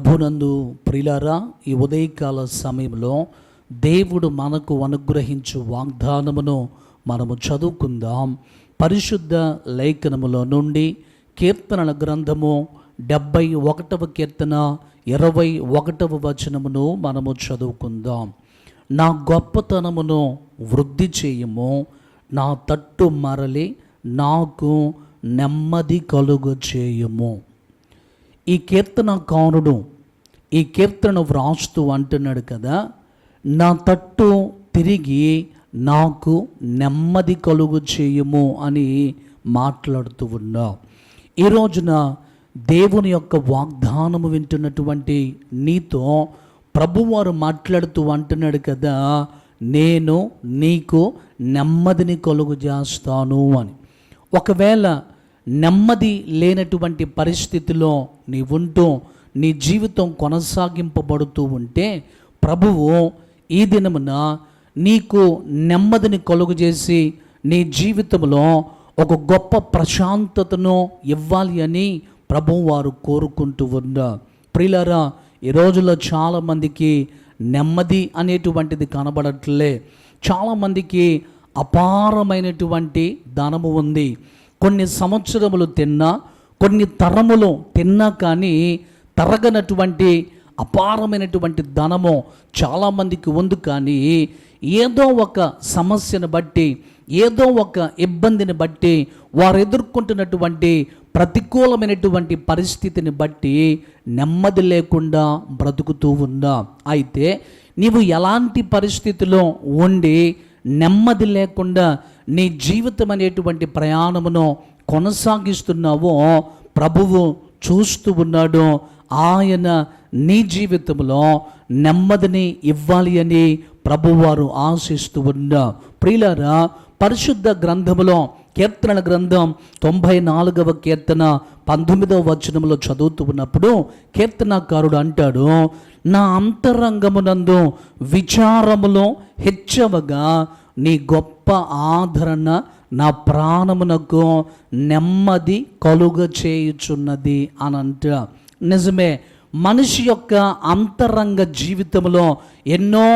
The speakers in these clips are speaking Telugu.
ప్రభునందు ప్రిలారా ఈ ఉదయకాల సమయంలో దేవుడు మనకు అనుగ్రహించు వాగ్దానమును మనము చదువుకుందాం. పరిశుద్ధ లేఖనములో నుండి కీర్తనల గ్రంథము డెబ్బై ఒకటవ కీర్తన ఇరవై ఒకటవ వచనమును మనము చదువుకుందాం. నా గొప్పతనమును వృద్ధి చేయము నా తట్టు మరలి నాకు నెమ్మది కలుగు చేయము. ఈ కీర్తనకారుడు ఈ కీర్తన వ్రాస్తూ అంటున్నాడు కదా నా తట్టు తిరిగి నాకు నెమ్మది కలుగు చేయము అని మాట్లాడుతూ ఉన్నావు ఈ రోజున దేవుని యొక్క వాగ్దానము వింటున్నటువంటి నీతో ప్రభువారు మాట్లాడుతూ అంటున్నాడు కదా నేను నీకు నెమ్మదిని కలుగు చేస్తాను అని. ఒకవేళ నెమ్మది లేనటువంటి పరిస్థితిలో నీ ఉంటూ నీ జీవితం కొనసాగింపబడుతూ ఉంటే ప్రభువు ఈ దినమున నీకు నెమ్మదిని కలుగు చేసి నీ జీవితంలో ఒక గొప్ప ప్రశాంతతను ఇవ్వాలి అని ప్రభువు వారు కోరుకుంటూ ఉన్నారు ప్రిలరా ఈ రోజుల్లో చాలామందికి నెమ్మది అనేటువంటిది కనబడట్లే. చాలామందికి అపారమైనటువంటి ధనము ఉంది. కొన్ని సంవత్సరములు తిన్నా కొన్ని తరములు తిన్నా కానీ తరగనటువంటి అపారమైనటువంటి ధనము చాలామందికి ఉంది కానీ ఏదో ఒక సమస్యను బట్టి ఏదో ఒక ఇబ్బందిని బట్టి వారు ఎదుర్కొంటున్నటువంటి ప్రతికూలమైనటువంటి పరిస్థితిని బట్టి నెమ్మది లేకుండా బ్రతుకుతూ ఉందా? అయితే నీవు ఎలాంటి పరిస్థితిలో ఉండి నెమ్మది లేకుండా నీ జీవితం అనేటువంటి ప్రయాణమును కొనసాగిస్తున్నావో ప్రభువు చూస్తూ ఉన్నాడు ఆయన నీ జీవితంలో నెమ్మదిని ఇవ్వాలి అని ప్రభువారు ఆశిస్తూ ఉన్నా. ప్రియులారా పరిశుద్ధ గ్రంథములో కీర్తన గ్రంథం తొంభై నాలుగవ కీర్తన పంతొమ్మిదవ వచనంలో చదువుతూ ఉన్నప్పుడు కీర్తనకారుడు అంటాడు నా అంతరంగమునందు విచారములో హెచ్చవగా నీ గొప్ప ఆదరణ నా ప్రాణమునకు నెమ్మది కలుగ చేయుచున్నది అని అంట నిజమే మనిషి యొక్క అంతరంగ జీవితంలో ఎన్నో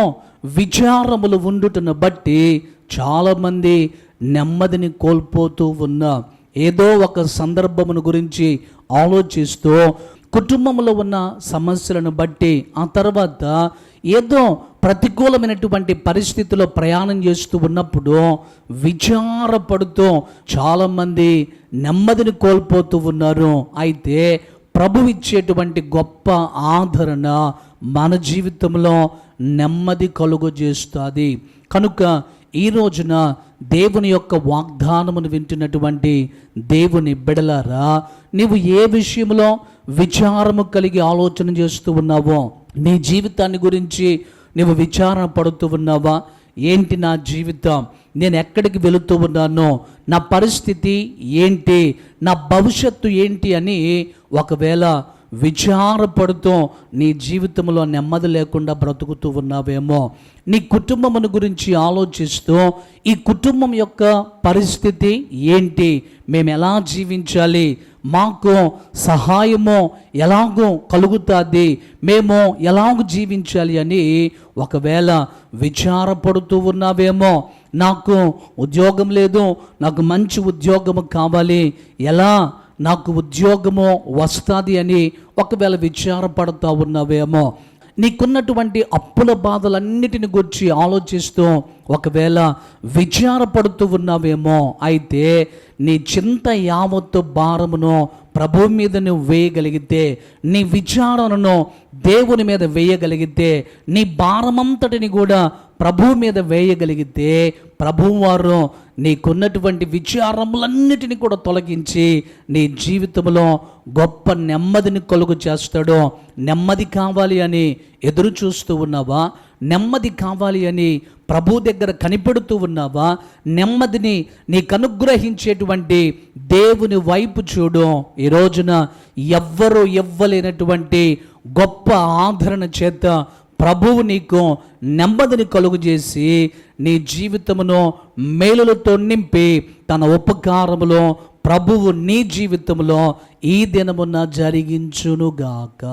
విచారములు ఉండుటను బట్టి చాలామంది నెమ్మదిని కోల్పోతూ ఉన్నా ఏదో ఒక సందర్భమును గురించి ఆలోచిస్తూ కుటుంబంలో ఉన్న సమస్యలను బట్టి ఆ తర్వాత ఏదో ప్రతికూలమైనటువంటి పరిస్థితిలో ప్రయాణం చేస్తూ ఉన్నప్పుడు విచారపడుతూ చాలామంది నెమ్మదిని కోల్పోతూ ఉన్నారు. అయితే ప్రభు ఇచ్చేటువంటి గొప్ప ఆదరణ మన జీవితంలో నెమ్మది కలుగు చేస్తుంది కనుక ఈ రోజున దేవుని యొక్క వాగ్దానమును వింటున్నటువంటి దేవుని బిడలారా నీవు ఏ విషయంలో విచారము కలిగి ఆలోచన చేస్తూ ఉన్నావో నీ జీవితాన్ని గురించి నువ్వు విచారణ పడుతూ ఉన్నావా? ఏంటి నా జీవితం? నేను ఎక్కడికి వెళుతూ ఉన్నానో? నా పరిస్థితి ఏంటి? నా భవిష్యత్తు ఏంటి అని ఒకవేళ విచారపడుతూ నీ జీవితంలో నెమ్మది లేకుండా బ్రతుకుతూ ఉన్నావేమో? నీ కుటుంబమును గురించి ఆలోచిస్తూ ఈ కుటుంబం యొక్క పరిస్థితి ఏంటి? మేము ఎలా జీవించాలి? మాకు సహాయము ఎలాగో కలుగుతుంది? మేము ఎలాగో జీవించాలి అని ఒకవేళ విచారపడుతూ ఉన్నావేమో నాకు ఉద్యోగం లేదు నాకు మంచి ఉద్యోగము కావాలి ఎలా నాకు ఉద్యోగము వస్తుంది అని ఒకవేళ విచారపడుతూ ఉన్నావేమో నీకున్నటువంటి అప్పుల బాధలన్నిటిని గురించి ఆలోచిస్తూ ఒకవేళ విచారపడుతూ ఉన్నావేమో అయితే నీ చింత యావత్తు భారమును ప్రభు మీద నువ్వు వేయగలిగితే నీ విచారణను దేవుని మీద వేయగలిగితే నీ భారమంతటిని కూడా ప్రభు మీద వేయగలిగితే ప్రభువారు నీకున్నటువంటి విచారములన్నిటిని కూడా తొలగించి నీ జీవితంలో గొప్ప నెమ్మదిని కొలుగు చేస్తాడు. నెమ్మది కావాలి అని ఎదురు చూస్తూ ఉన్నావా? నెమ్మది కావాలి అని ప్రభు దగ్గర కనిపెడుతూ ఉన్నావా? నెమ్మదిని నీకు అనుగ్రహించేటువంటి దేవుని వైపు చూడు. ఈ రోజున ఎవ్వరూ ఇవ్వలేనటువంటి గొప్ప ఆదరణ చేత ప్రభువు నీకు నెమ్మదిని కలుగు చేసి నీ జీవితమును మేలులతో నింపి తన ఉపకారములో ప్రభువు నీ జీవితంలో ఈ దినమున జరిగించునుగాక.